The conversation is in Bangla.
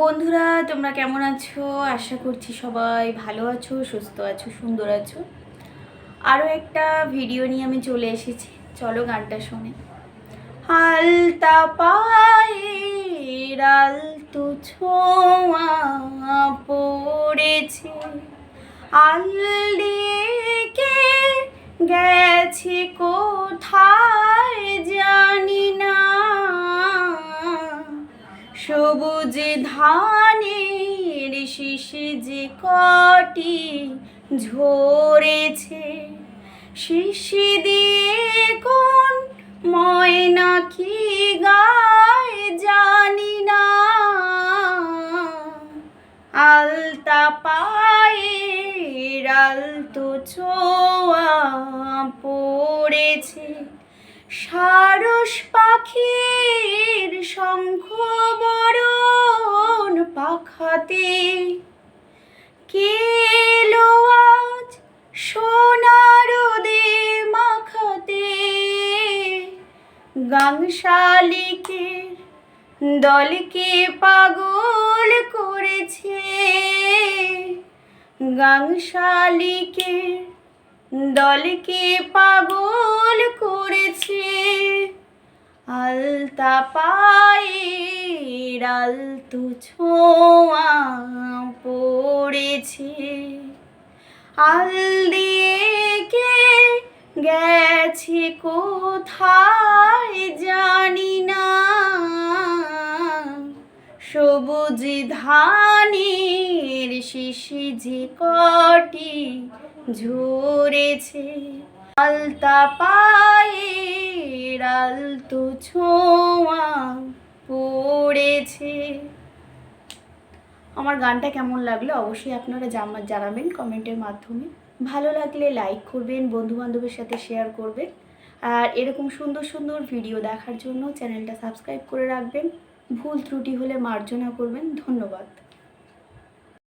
বন্ধুরা, তোমরা কেমন আছো? আশা করছি সবাই ভালো আছো, সুস্থ আছো, সুন্দর আছো। আরও একটা ভিডিও নিয়ে আমি চলে এসেছি। চলো গানটা শোনে। হালতা পায়ের আলতো ছোঁয়া পড়েছে। আল্লিকে গেছে কোথায়? সবুজ ধানের শিশি যে কটি ঝরেছে শিশি দিয়ে কোন ময়না কি গায় জানি না। আলতা পায়ের আলতো ছোঁয়া পড়েছে, সারস পাখির শঙ্খ পাখাতে কেলো আজ সোনার মাখাতে। গাংশালিকের দলকে পাগল করেছে। গাংশালিকের দলকে পাগল করেছে। আলতা পায়ের আলতু ছোঁয়া পড়েছে। আল দিয়ে কে গেছে কোথায় জানি না। সবুজ ধানের শিশি যে কটি ঝরেছে। আলতা পায়ের আলতো ছোঁয়া পড়েছে আমার গানটা কেমন লাগল অবশ্যই আপনারা জানাবেন কমেন্টের মাধ্যমে। ভালো লাগলে লাইক করবেন, বন্ধুবান্ধবের সাথে শেয়ার করবেন। আর এরকম সুন্দর সুন্দর ভিডিও দেখার জন্য চ্যানেলটা সাবস্ক্রাইব করে রাখবেন। ভুল ত্রুটি হলে মার্জনা করবেন। ধন্যবাদ।